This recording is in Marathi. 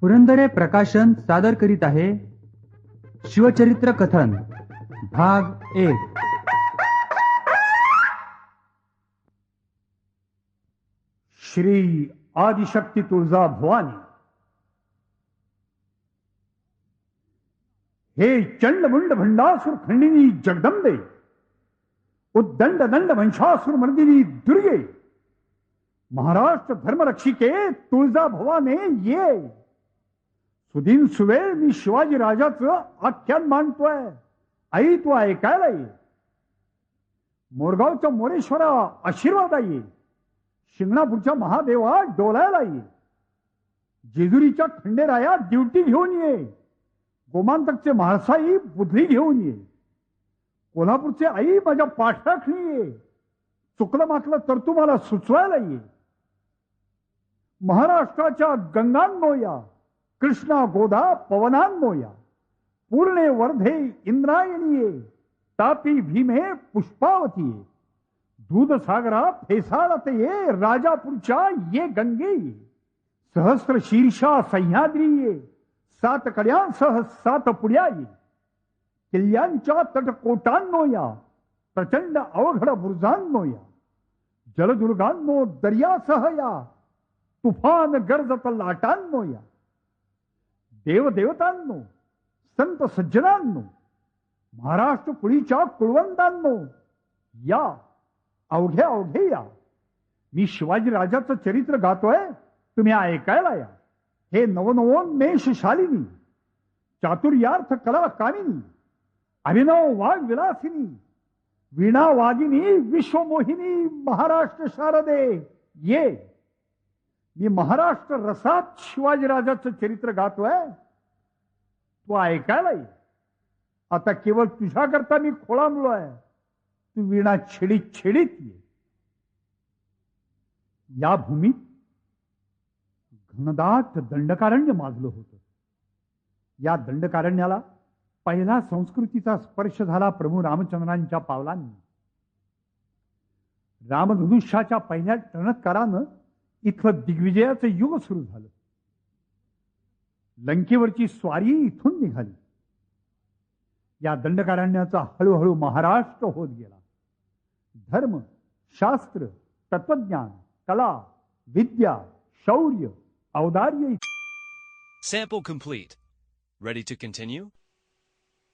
पुरंदरे प्रकाशन सादर करीत आहे शिवचरित्र कथन, भाग एक. श्री आदिशक्ती तुळजा भवानी. हे चंडमुंड भंडासुर खंडिनी जगदंबे उद्दंड दंड वंशासुर मर्दिनी दुर्गे, महाराष्ट्र धर्मरक्षिके तुळजा भवाने ये सुदीन सुवेळ मी शिवाजी राजाचं आख्यान मांडतोय आई तू ऐकायला ये. मोरगावच्या मोरेश्वरा आशीर्वाद ये शिंगणापूरच्या महादेवा डोलायला ये. जेजुरीच्या खंडेराया ड्युटी घेऊन ये. गोमांतकचे म्हाळसाई बुधली घेऊन ये. कोल्हापूरचे आई माझ्या पाठराखणी ये. चुकलं माकलं तर तू मला सुचवायला ये. महाराष्ट्राच्या गंगांनो या कृष्णा गोदा पवनान्मोया पूर्णे वर्धे इंद्रायणीये। तापी भीमे पुष्पावतीये। दूधसागरा फेसाळतये राजापुरच्या राजापूरच्या ये गंगे सहस्र शीर्षा सह्याद्रीये सात कड्यांसह सात पुड्या ये किल्ल्यांच्या तटकोटांनो या प्रचंड अवघड बुरुजांनो या जलदुर्गांनो दर्यासह या तुफान गर्जत लाटांनो या देवदेवतांनो संत सज्जनांनो महाराष्ट्र पुळीच्या कुळवंतांनो या अवघे अवघे या. मी शिवाजी राजाचं चरित्र गातोय तुम्ही ऐकायला या. हे नवनवोन्मेष शालिनी चातुर्यार्थ कला कामिनी अभिनव वाग विलासिनी वीणावादिनी विश्वमोहिनी महाराष्ट्र शारदे ये. मी महाराष्ट्र रसात शिवाजीराजाचं चरित्र गातोय. तू ऐकायला ये आता केवळ तुझ्याकरता मी खोळांबलोय. तू वीणा छेडीत छेडीत ये. या भूमीत घनदाट दंडकारण्य माजलं होतं. या दंडकारण्याला पहिला संस्कृतीचा स्पर्श झाला प्रभू रामचंद्रांच्या पावलांनी. रामधनुष्याच्या पहिल्या टणत्कारानं इथलं दिग्विजयाचं युग सुरू झालं लंकेवरची स्वारी इथून निघाली या दंडकारण्याचा हळूहळू महाराष्ट्र होत गेला धर्म शास्त्र तत्वज्ञान कला विद्या शौर्य औदार्य Sample complete. Ready to continue?